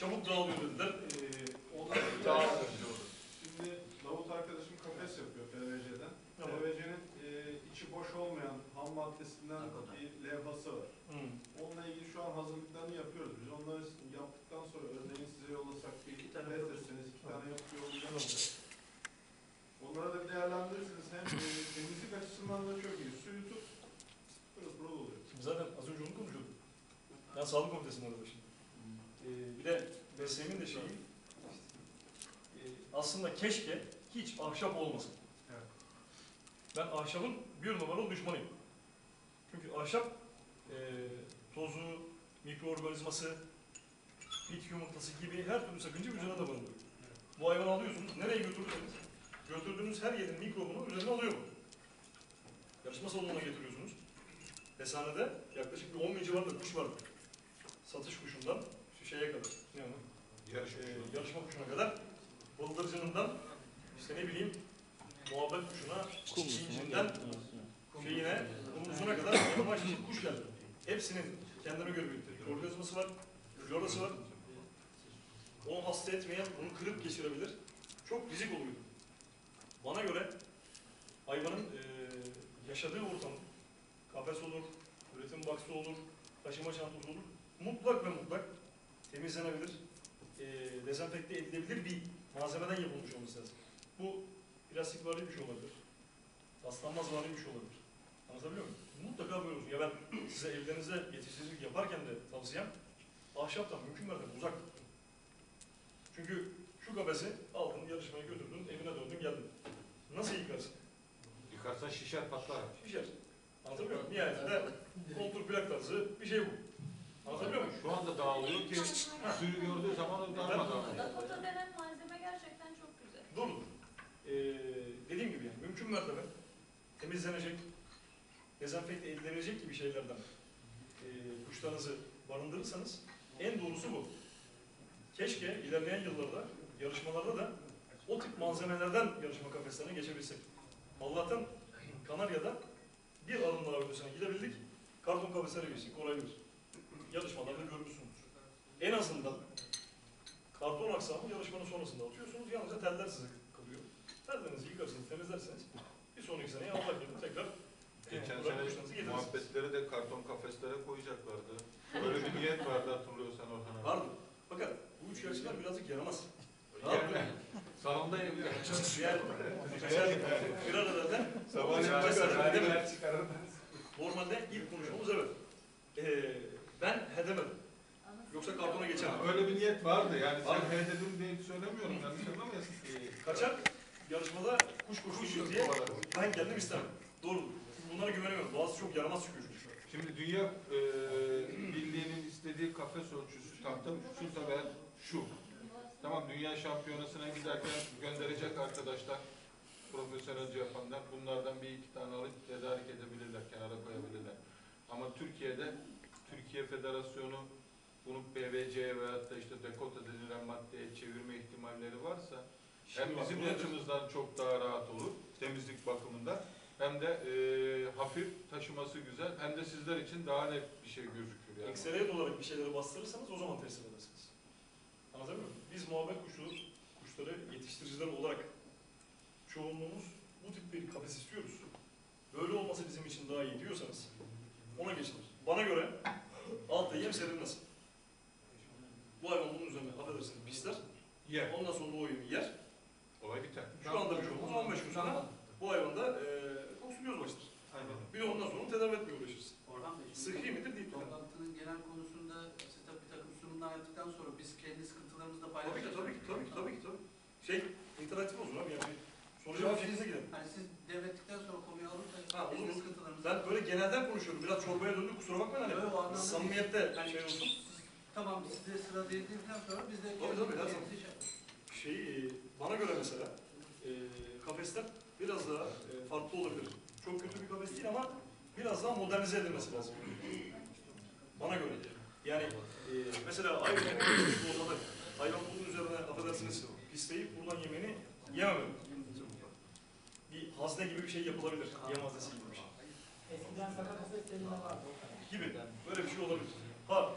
çabuk dağılıyor dediler. Ee, onlar Dağılır. Şimdi Davut arkadaşım kafes yapıyor PVC'den. Tamam. PVC'nin e, içi boş olmayan ham maddesinden bir levhası var. Hı. Onunla ilgili şu an hazırlıklarını yapıyoruz. Biz onları yaptıktan sonra örneğin size yollasak bir İki tane etseniz iki tane yapıp yollayacağız. Onlara da bir değerlendirirsiniz. Hem e, temizlik açısından da çok iyi. Suyu tut, pırıl pırıl oluyor. Şimdi zaten az önce onu konuşuyorduk. Ben sağlık komitesinde arkadaşım. Ee, bir de mesleğimin de şeyi e, aslında keşke hiç ahşap olmasın. Evet. Ben ahşabın bir numaralı düşmanıyım. Çünkü ahşap e, tozu, mikroorganizması, bit yumurtası gibi her türlü sakınca üzerine de barındırıyor. Bu hayvanı alıyorsunuz, nereye götürürseniz götürdüğünüz her yerin mikrobunu üzerine alıyor bu. Yarışma salonuna getiriyorsunuz. Desanede yaklaşık bir 10 bin civarında kuş vardı. Satış kuşundan şu şeye kadar. Ne onu? Yarış Ee, yarışma kuşuna kadar. Bıldırcınından işte ne bileyim muhabbet kuşuna, cincinden şeyine, kumrusuna kadar normal çeşit kuş geldi. Hepsinin kendine göre bir organizması var, florası var. Onu hasta etmeyen, onu kırıp geçirebilir. Çok rizik oluyor. Bana göre hayvanın eee, yaşadığı ortam, kafes olur, üretim baksı olur, taşıma çantası olur. Mutlak ve mutlak temizlenebilir, eee dezenfekte edilebilir bir malzemeden yapılmış olması lazım. Bu plastik vari bir şey olabilir. Paslanmaz vari bir şey olabilir. Anlatabiliyor muyum? Mutlaka böyle olsun. Ya ben size evlerinizde yetiştiricilik yaparken de tavsiyem ahşaptan mümkün mertebe uzak. Çünkü şu kafesi aldın, yarışmaya götürdün, evine döndün, geldin. Nasıl yıkarsın? Yıkarsan şişer patlar. Şişer. Anlatabiliyor muyum? Nihayetinde kontur plak tarzı bir şey bu. Anlatabiliyor muyum? Şu anda dağılıyor ki suyu gördüğü zaman o darmadağın. Dakota denen malzeme gerçekten çok güzel. Doğrudur. Ee, dediğim gibi yani mümkün mertebe temizlenecek, dezenfekte edilecek gibi şeylerden e, kuşlarınızı barındırırsanız en doğrusu bu. Keşke ilerleyen yıllarda yarışmalarda da o tip malzemelerden yarışma kafeslerine geçebilsek. Allah'tan Kanarya'da bir adım daha ötesine gidebildik. Karton kafeslere geçtik, olabilir. Yarışmalarda görmüşsünüz. En azından karton aksamı yarışmanın sonrasında atıyorsunuz. Yalnızca teller size kalıyor. Tellerinizi yıkarsınız, temizlerseniz bir sonraki seneye Allah bilir tekrar Geçen bırak kuşlarınızı sene muhabbetleri de karton kafeslere koyacaklardı. Öyle bir niyet vardı hatırlıyorsan Orhan abi. Vardı. Fakat bu üç yarışmalar birazcık yaramaz. Yani salonda evde. Diğer, bir arada da bakar. hedemedim. Normalde ilk konuşmamız evet. Ee, ben hedemedim. Yoksa kartona geçemem. Öyle bir niyet vardı yani Var. sen dedim diye söylemiyorum yanlış anlamayasın. Kaçak yarışmada kuş koşuyor diye ben kendim istemem. Doğru. Bunlara güvenemiyorum. Bazısı çok yaramaz çıkıyor çünkü. Şimdi Dünya e, Birliği'nin istediği kafes ölçüsü tahta şu sefer şu. Tamam dünya şampiyonasına giderken gönderecek arkadaşlar profesyonelce yapanlar bunlardan bir iki tane alıp tedarik edebilirler, kenara koyabilirler. Türkiye Federasyonu bunu PVC veyahut da işte dekota denilen maddeye çevirme ihtimalleri varsa hem Şimdi bak, bizim açımızdan çok daha rahat olur temizlik bakımından hem de e, hafif taşıması güzel hem de sizler için daha net bir şey gözükür yani. Ekseriyet olarak bir şeyleri bastırırsanız o zaman teslim edersiniz. Anlatabiliyor muyum? Biz muhabbet kuşları, kuşları yetiştiriciler olarak çoğunluğumuz bu tip bir kafes istiyoruz. Böyle olması bizim için daha iyi diyorsanız ona geçilir. Bana göre altta yem serilmez. Bu hayvan bunun üzerine affedersiniz pisler. Yer. Ondan sonra o yemi yer. Olay biter. Şu anda bir şey olmaz. 15 gün sonra bu hayvanda e, toksiliyoz başlar. Bir de ondan sonra tedavi etmeye uğraşırız. Orhan Bey, Sıhhi midir değil mi? toplantının genel konusunda siz tabii bir takım sunumlar yaptıktan sonra biz kendi sıkıntılarımızı da Tabii ki, paylaşacağız. tabii ki, tabii ki, tabii ki, tabii. Şey, interaktif olsun abi yani. Sonuca bir şekilde gidelim. Hani siz devrettikten sonra konuyu alın da Ha, olur. Ben böyle genelden konuşuyorum. Biraz çorbaya döndük kusura bakmayın hani. Değil. Samimiyette Hani şey olsun. Tamam size sıra değildikten sonra biz de Tabii, tabii, her zaman. şey e, bana göre mesela e, kafesler biraz daha e, farklı olabilir. Çok kötü bir kafes değil ama biraz daha modernize edilmesi lazım. Bana göre. Yani e, mesela hayvan bu odada hayvan bunun üzerine affedersiniz pisleyip buradan yemeğini yememeli. Hazne gibi bir şey yapılabilir. Yem haznesi gibi bir şey. Eskiden sakatası seninle vardı. Gibi. Böyle bir şey olabilir. Ha